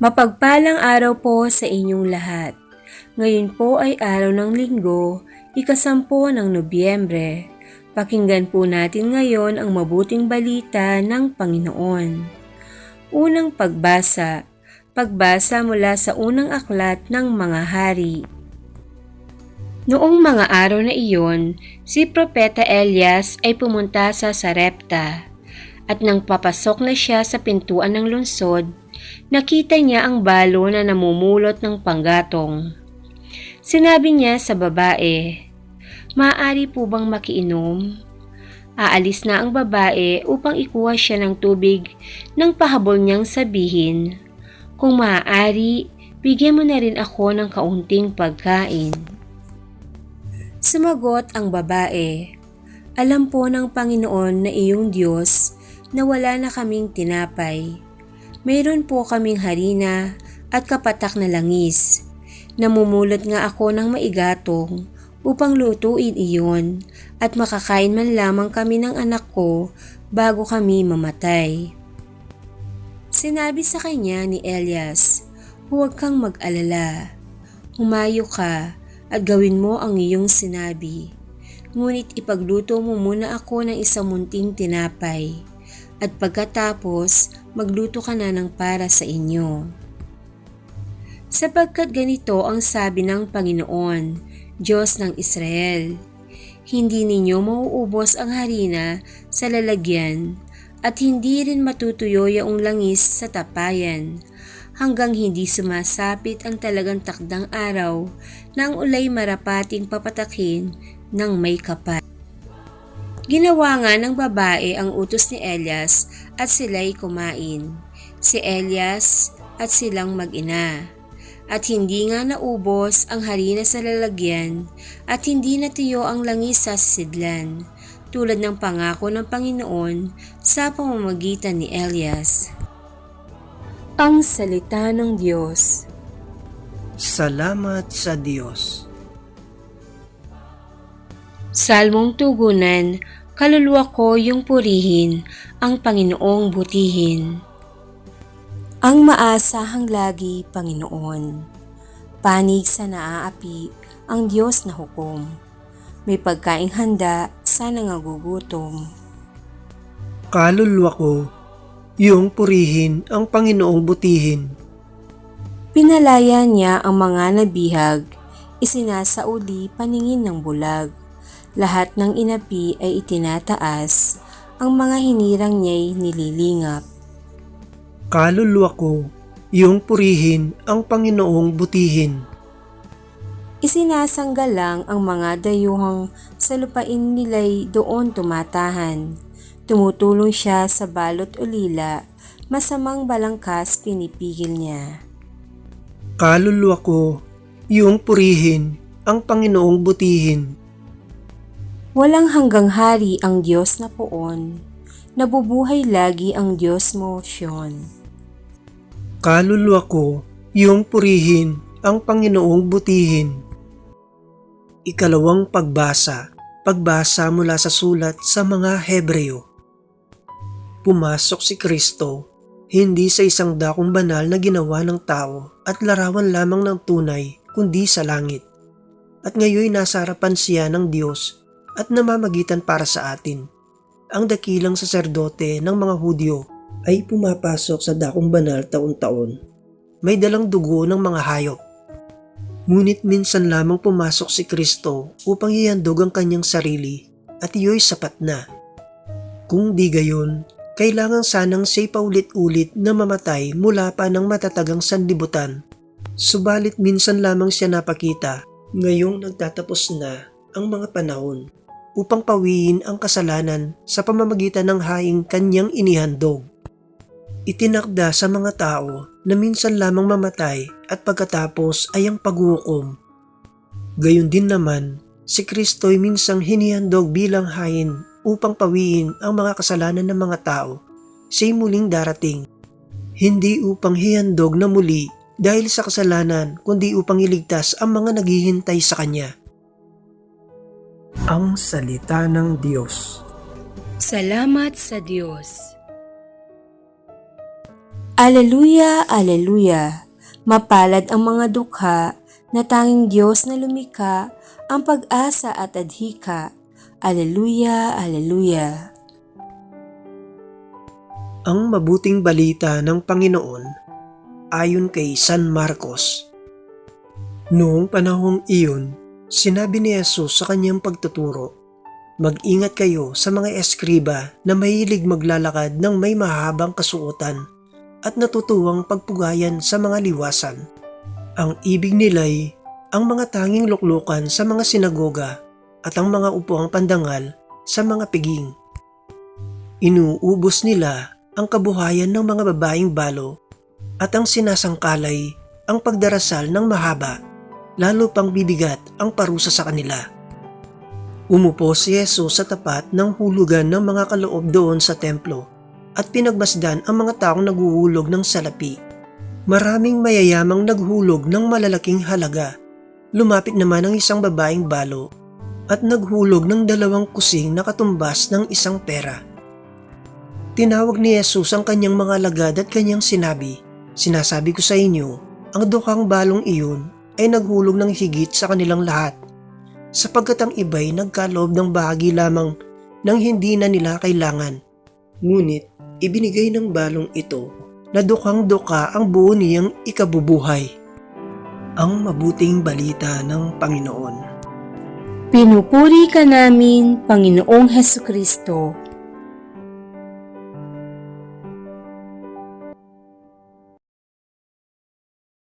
Mapagpalang araw po sa inyong lahat. Ngayon po ay araw ng linggo, ikasampu ng Nobyembre. Pakinggan po natin ngayon ang mabuting balita ng Panginoon. Unang pagbasa. Pagbasa mula sa unang aklat ng mga hari. Noong mga araw na iyon, si Propeta Elias ay pumunta sa Sarepta. At nang papasok na siya sa pintuan ng lungsod, nakita niya ang balo na namumulot ng panggatong. Sinabi niya sa babae, Maaari po bang makiinom? Aalis na ang babae upang ikuha siya ng tubig nang pahabol niyang sabihin, Kung maaari, bigyan mo na rin ako ng kaunting pagkain. Sumagot ang babae, Alam po ng Panginoon na iyong Diyos na wala na kaming tinapay. Mayroon po kaming harina at kapatak na langis. Namumulot nga ako ng maigatong upang lutuin iyon at makakain man lamang kami ng anak ko bago kami mamatay. Sinabi sa kanya ni Elias, Huwag kang mag-alala. Humayo ka at gawin mo ang iyong sinabi. Ngunit ipagluto mo muna ako ng isang munting tinapay at pagkatapos magluto ka na ng para sa inyo. Sapagkat ganito ang sabi ng Panginoon, Diyos ng Israel, hindi ninyo mauubos ang harina sa lalagyan at hindi rin matutuyo yung langis sa tapayan hanggang hindi sumasapit ang talagang takdang araw na ulay marapating papatakin ng may kapal. Ginawa nga ng babae ang utos ni Elias at sila'y kumain. Si Elias at silang mag-ina. At hindi nga naubos ang harina sa lalagyan at hindi natuyo ang langis sa sidlan, tulad ng pangako ng Panginoon sa pamamagitan ni Elias. Ang Salita ng Diyos Salamat sa Diyos. Salmong Tugunan, Kaluluwa ko yung purihin, ang Panginoong butihin. Ang maasahang lagi, Panginoon. Panig sa naaapi, ang Diyos na hukom. May pagkaing handa sa nangagugutom. Kaluluwa ko, iyong purihin ang Panginoong butihin. Pinalaya niya ang mga nabihag, isinasauli paningin ng bulag. Lahat ng inapi ay itinataas, ang mga hinirang niya'y nililingap. Kaluluwa ko, iyong purihin ang Panginoong butihin. Isinasanggalang ang mga dayuhang sa lupain nila'y doon tumatahan. Tumutulong siya sa balot ulila, masamang balangkas pinipigil niya. Kaluluwa ko, iyong purihin ang Panginoong butihin. Walang hanggang hari ang Diyos na poon, nabubuhay lagi ang Diyos mo, Sion. Kaluluwa ko, iyong purihin ang Panginoong butihin. Ikalawang pagbasa, pagbasa mula sa sulat sa mga Hebreo. Pumasok si Kristo, hindi sa isang dakong banal na ginawa ng tao at larawan lamang ng tunay, kundi sa langit. At ngayon nasa harapan siya ng Diyos at namamagitan para sa atin. Ang dakilang saserdote ng mga Hudyo ay pumapasok sa dakong banal taon-taon. May dalang dugo ng mga hayop. Ngunit minsan lamang pumasok si Kristo upang ihandog ang kanyang sarili at iyo'y sapat na. Kung di gayon, kailangan sanang siya'y paulit-ulit na mamatay mula pa ng matatagang sanlibutan. Subalit minsan lamang siya napakita, ngayong nagtatapos na ang mga panahon upang pawiin ang kasalanan sa pamamagitan ng haing kanyang inihandog. Itinakda sa mga tao na minsan lamang mamatay at pagkatapos ay ang paghukom. Gayon din naman, si Kristo'y minsang hinihandog bilang hain upang pawiin ang mga kasalanan ng mga tao. Siya'y muling darating, hindi upang hihandog na muli dahil sa kasalanan kundi upang iligtas ang mga naghihintay sa Kanya. Ang Salita ng Diyos Salamat sa Diyos. Aleluya, aleluya. Mapalad ang mga dukha na tanging Diyos na lumika ang pag-asa at adhika. Aleluya, aleluya. Ang mabuting balita ng Panginoon ayon kay San Marcos. Noong panahong iyon, sinabi ni Jesus sa kanyang pagtuturo, Mag-ingat kayo sa mga eskriba na mahilig maglalakad ng may mahabang kasuotan at natutuwang pagpugayan sa mga liwasan. Ang ibig nila'y ang mga tanging luklukan sa mga sinagoga at ang mga upuang pandangal sa mga piging. Inuubos nila ang kabuhayan ng mga babaeng balo at ang sinasangkalay ang pagdarasal ng mahaba, lalo pang bibigat ang parusa sa kanila. Umupo si Jesus sa tapat ng hulugan ng mga kaloob doon sa templo at pinagmasdan ang mga taong naghuhulog ng salapi. Maraming mayayamang naghulog ng malalaking halaga. Lumapit naman ang isang babaeng balo at naghulog ng dalawang kusing na katumbas ng isang pera. Tinawag ni Jesus ang kanyang mga alagad at kanyang sinabi, Sinasabi ko sa inyo, ang dukang balong iyon ay naghulog ng higit sa kanilang lahat, sapagkat ang iba'y nagkaloob ng bahagi lamang ng hindi na nila kailangan. Ngunit ibinigay ng balong ito na dukang duka ang buo niyang ikabubuhay. Ang mabuting balita ng Panginoon. Pinupuri ka namin, Panginoong Heso Kristo.